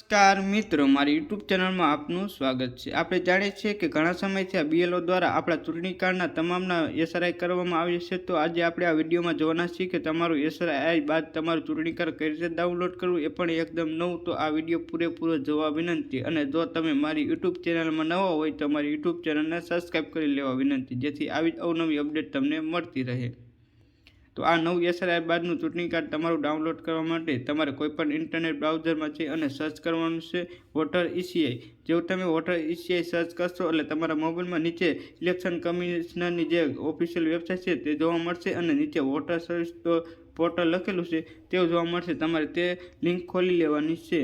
નમસ્કાર મિત્રો, મારી યુટ્યુબ ચેનલમાં આપનું સ્વાગત છે. આપણે જાણીએ છીએ કે ઘણા સમયથી આ બીએલઓ દ્વારા આપણા ચૂંટણી કાર્ડના તમામના એસઆરઆઈ કરવામાં આવ્યું છે. તો આજે આપણે આ વિડીયોમાં જોવાના છીએ કે તમારું એસઆરઆઈ બાદ તમારું ચૂંટણી કઈ રીતે ડાઉનલોડ કરવું એ પણ એકદમ નવું. તો આ વીડિયો પૂરેપૂરો જોવા વિનંતી અને જો તમે મારી યુટ્યુબ ચેનલમાં નવા હોય તો મારી યુટ્યુબ ચેનલને સબસ્ક્રાઈબ કરી લેવા વિનંતી, જેથી આવી અવનવી અપડેટ તમને મળતી રહે. તો આ નવું એસઆરઆઈ બાદનું ચૂંટણી કાર્ડ તમારું ડાઉનલોડ કરવા માટે તમારે કોઈપણ ઇન્ટરનેટ બ્રાઉઝરમાં છે અને સર્ચ કરવાનું છે વોટર ઇસીઆઈ જેવું તમે વોટર ઇસીઆઈ સર્ચ કરશો એટલે તમારા મોબાઈલમાં નીચે ઇલેક્શન કમિશનરની જે ઓફિશિયલ વેબસાઇટ છે તે જોવા મળશે અને નીચે વોટર સર્વિસ પોર્ટલ લખેલું છે તેવું જોવા મળશે. તમારે તે લિંક ખોલી લેવાની છે.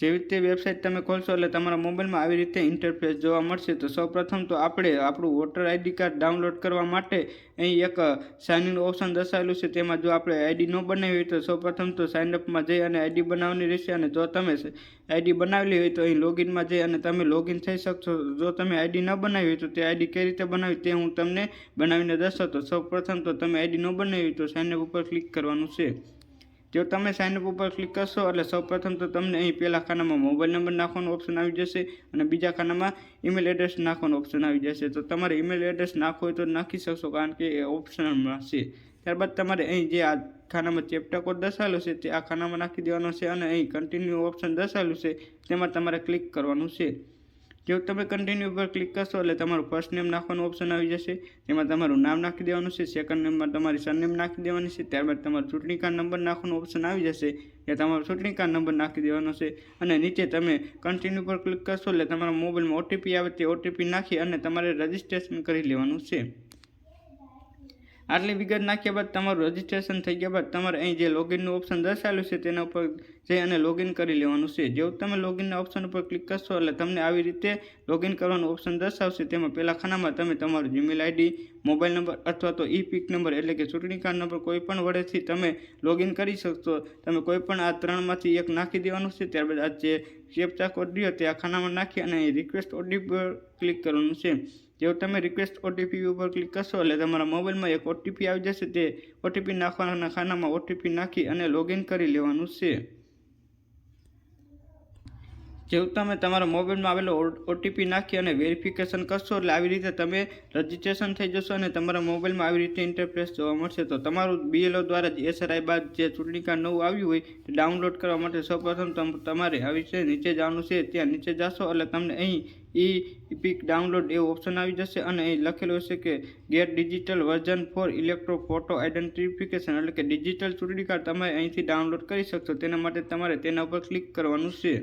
જેવી રીતે વેબસાઇટ તમે ખોલશો એટલે તમારા મોબાઈલમાં આવી રીતે ઇન્ટરફેસ જોવા મળશે. તો સૌપ્રથમ તો આપણે આપણું વોટર આઈડી કાર્ડ ડાઉનલોડ કરવા માટે અહીં એક સાઇન ઇન ઓપ્શન દર્શાવેલું છે. તેમાં જો આપણે આઈડી ન બનાવી હોય તો સૌપ્રથમ તો સાઇન અપમાં જઈ અને આઈડી બનાવવાની રહેશે અને જો તમે આઈડી બનાવેલી હોય તો અહીં લોગિનમાં જઈ અને તમે લોગિન થઈ શકશો. જો તમે આઈડી ન બનાવી હોય તો તે આઈડી કઈ રીતે બનાવી તે હું તમને બનાવીને દર્શાવતો. સૌપ્રથમ તો તમે આઈડી ન બનાવી તો સાઇન ઉપર ક્લિક કરવાનું છે. જો તમે સાઇનઅપ ઉપર ક્લિક કરશો, એટલે સૌપ્રથમ તો તમને અહીં પહેલા ખાનામાં મોબાઈલ નંબર નાખવાનો ઓપ્શન આવી જશે અને બીજા ખાનામાં ઈમેલ એડ્રેસ નાખવાનો ઓપ્શન આવી જશે. તો તમારે ઈમેલ એડ્રેસ નાખવું હોય તો નાખી શકશો, કારણ કે એ ઓપ્શનમાં છે. ત્યારબાદ તમારે અહીં જે આ ખાનામાં ચેપ્ટર કોડ દર્શાવેલો છે, તે આ ખાનામાં નાખી દેવાનો છે અને અહીં કન્ટિન્યુ ઓપ્શન દર્શાવેલું છે, તેમાં તમારે ક્લિક કરવાનું છે. જો તમે કન્ટિન્યુ પર ક્લિક કરશો એટલે તમારું ફર્સ્ટ નેમ નાખવાનું ઓપ્શન આવી જશે. તેમાં તમારું નામ નાખી દેવાનું છે. સેકન્ડ નેમમાં તમારી સરનેમ નાખી દેવાની છે. ત્યારબાદ તમારો ચૂંટણી કાર્ડ નંબર નાખવાનો ઓપ્શન આવી જશે. એ તમારો ચૂંટણી કાર્ડ નંબર નાખી દેવાનો છે. અને નીચે તમે કન્ટિન્યુ પર ક્લિક કરશો એટલે તમારા મોબાઈલમાં ઓટીપી આવે તે ઓટીપી નાખી અને તમારે રજિસ્ટ્રેશન કરી લેવાનું છે. આટલી વિગત નાખ્યા બાદ તમારું રજિસ્ટ્રેશન થઈ ગયા બાદ તમારે અહીં જે લોગિનનું ઓપ્શન દર્શાવેલું છે તેના ઉપર જઈ અને લોગિન કરી લેવાનું છે. જેવું તમે લોગિનના ઓપ્શન ઉપર ક્લિક કરશો એટલે તમને આવી રીતે લોગિન કરવાનું ઓપ્શન દર્શાવશે. તેમાં પહેલા ખાનામાં તમે તમારું જીમેલ આઈડી મોબાઈલ નંબર અથવા તો ઈ પિક નંબર એટલે કે ચૂંટણી કાર્ડ નંબર કોઈપણ વડેથી તમે લોગિન કરી શકશો. તમે કોઈપણ આ ત્રણમાંથી એક નાખી દેવાનું છે. ત્યારબાદ આ જે કેપ્ચા કોડ રહ્યો તે આ ખાનામાં નાખી અને રિક્વેસ્ટ ઓડી પર ક્લિક કરવાનું છે. જેવું તમે રિક્વેસ્ટ ઓટીપી ઉપર ક્લિક કરશો એટલે તમારા મોબાઈલમાં એક ઓટીપી આવી જશે, તે ઓટીપી નાખવાના ખાનામાં ઓટીપી નાખી અને લોગિન કરી લેવાનું છે. જેવું તમે તમારા મોબાઈલમાં આવેલો ઓટીપી નાખી અને વેરિફિકેશન કરશો એટલે આવી રીતે તમે રજીસ્ટ્રેશન થઈ જશો અને તમારા મોબાઈલમાં આવી રીતે ઇન્ટરફેસ જોવા મળશે. તો તમારું બીએલઓ દ્વારા જ એસઆરઆઈ બાદ જે ચૂંટણી કાર્ડ નવું આવ્યું હોય તે ડાઉનલોડ કરવા માટે સૌપ્રથમ તમારે આવી રીતે નીચે જવાનું છે. ત્યાં નીચે જશો એટલે તમને અહીં ઈ પિક ડાઉનલોડ એવો ઓપ્શન આવી જશે અને અહીં લખેલું હશે કે get digital version for electro photo identification એટલે કે ડિજિટલ ચૂંટણી કાર્ડ તમે અહીંથી ડાઉનલોડ કરી શકશો. તેના માટે તમારે તેના ઉપર ક્લિક કરવાનું છે.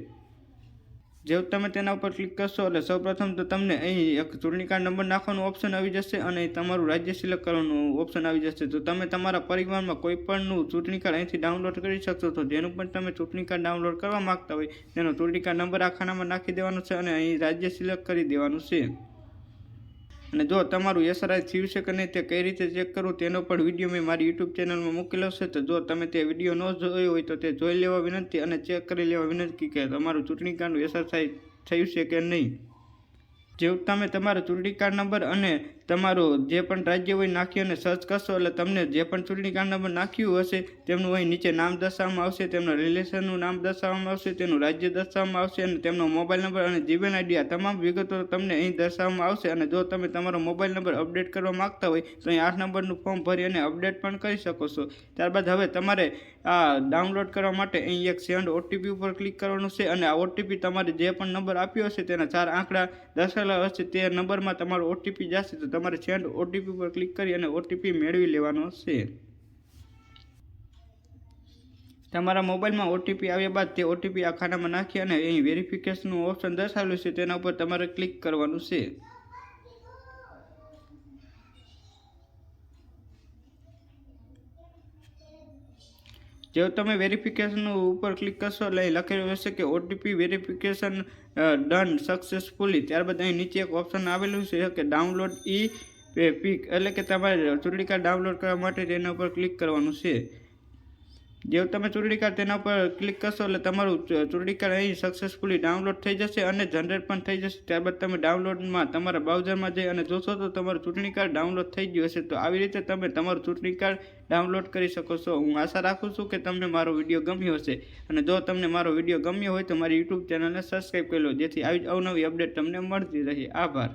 જેવું તમે તેના ઉપર ક્લિક કરશો એટલે સૌપ્રથમ તો તમને અહીં એક ચૂંટણી કાર્ડ નંબર નાખવાનો ઓપ્શન આવી જશે અને તમારું રાજ્ય સિલેક્ટ કરવાનું ઓપ્શન આવી જશે. તો તમે તમારા પરિવારમાં કોઈ પણનું ચૂંટણી કાર્ડ અહીંથી ડાઉનલોડ કરી શકશો તો જેનું પણ તમે ચૂંટણી કાર્ડ ડાઉનલોડ કરવા માગતા હોય તેનો ચૂંટણી કાર્ડ નંબર આ ખાનામાં નાખી દેવાનો છે અને અહીં રાજ્ય સિલેક્ટ કરી દેવાનું છે. અને જો તમારું એસઆરઆઈ થયું છે કે નહીં તે કઈ રીતે ચેક કરવું તેનો પણ વીડિયો મેં મારી યુટ્યુબ ચેનલમાં મૂકેલો છે. તો જો તમે તે વીડિયો ન જોયો હોય તો તે જોઈ લેવા વિનંતી અને ચેક કરી લેવા વિનંતી કે તમારું ચૂંટણી કાર્ડનું એસઆરઆઈ થયું છે કે નહીં. જેવું તમે તમારો ચૂંટણી કાર્ડ નંબર અને તમારું જે પણ રાજ્ય હોય નાખી અને સર્ચ કરશો એટલે તમને જે પણ ચૂંટણી કાર્ડ નંબર નાખ્યું હશે, તેમનું અહીં નીચે નામ દર્શાવવામાં આવશે, તેમના રિલેશનનું નામ દર્શાવવામાં આવશે, તેનું રાજ્ય દર્શાવવામાં આવશે અને તેમનો મોબાઈલ નંબર અને જીમેલ આઈડી આ તમામ વિગતો તમને અહીં દર્શાવવામાં આવશે અને જો તમે તમારો મોબાઈલ નંબર અપડેટ કરવા માગતા હોય, તો અહીં આઠ નંબરનું ફોર્મ ભરી અને અપડેટ પણ કરી શકો છો. ત્યારબાદ હવે તમારે આ ડાઉનલોડ કરવા માટે અહીં એક સેન્ડ ઓટીપી ઉપર ક્લિક કરવાનું છે અને આ ઓટીપી તમારે જે પણ નંબર આપ્યો હશે તેના ચાર આંકડા દર્શાવેલા હશે, તે નંબરમાં તમારો ઓટીપી જશે, તો તમારે સેન્ડ ઓટીપી પર ક્લિક કરી અને ઓટીપી મેળવી લેવાનો છે. તમારા મોબાઈલમાં ઓટીપી આવ્યા બાદ તે ઓટીપી આ ખાનામાં નાખી અને અહીં વેરિફિકેશનનું ઓપ્શન દર્શાવેલું છે, તેના ઉપર તમારે ક્લિક કરવાનું છે. જો તમે વેરિફિકેશન ઉપર ક્લિક કરશો એટલે લખેલું હશે કે ઓટીપી વેરિફિકેશન ડન સક્સેસફુલી ત્યારબાદ અહીં નીચે એક ઓપ્શન આવેલું છે કે ડાઉનલોડ ઈ પીક. એટલે કે તમારે ચૂંટણી કાર્ડ ડાઉનલોડ કરવા માટે તેના ઉપર ક્લિક કરવાનું છે. જેવું તમે ચૂંટણી કાર્ડ તેના પર ક્લિક કરશો એટલે તમારું ચૂંટણી કાર્ડ અહીં સક્સેસફુલી ડાઉનલોડ થઈ જશે અને જનરેટ પણ થઈ જશે. ત્યારબાદ તમે ડાઉનલોડમાં તમારા બ્રાઉઝરમાં જઈ અને જોશો તો તમારું ચૂંટણી કાર્ડ ડાઉનલોડ થઈ ગયું હશે. તો આવી રીતે તમે તમારું ચૂંટણી કાર્ડ ડાઉનલોડ કરી શકો છો. હું આશા રાખું છું કે તમને મારો વીડિયો ગમ્યો હશે. અને જો તમને મારો વીડિયો ગમ્યો હોય તો મારી યુટ્યુબ ચેનલને સબસ્ક્રાઈબ કરી લો. જેથી આવી અવનવી અપડેટ તમને મળતી રહે. આભાર.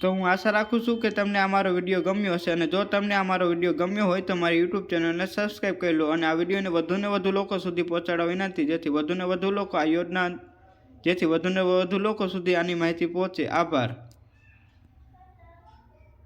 તો હું આશા રાખું છું કે તમને આ મારો વીડિયો ગમ્યો હશે અને જો તમને આ મારો વીડિયો ગમ્યો હોય તો મારી યુટ્યુબ ચેનલને સબસ્ક્રાઈબ કરી લો અને આ વિડીયોને વધુને વધુ લોકો સુધી પહોંચાડવા વિનંતી, જેથી વધુને વધુ લોકો આ યોજના, જેથી વધુને વધુ લોકો સુધી આની માહિતી પહોંચે. આભાર.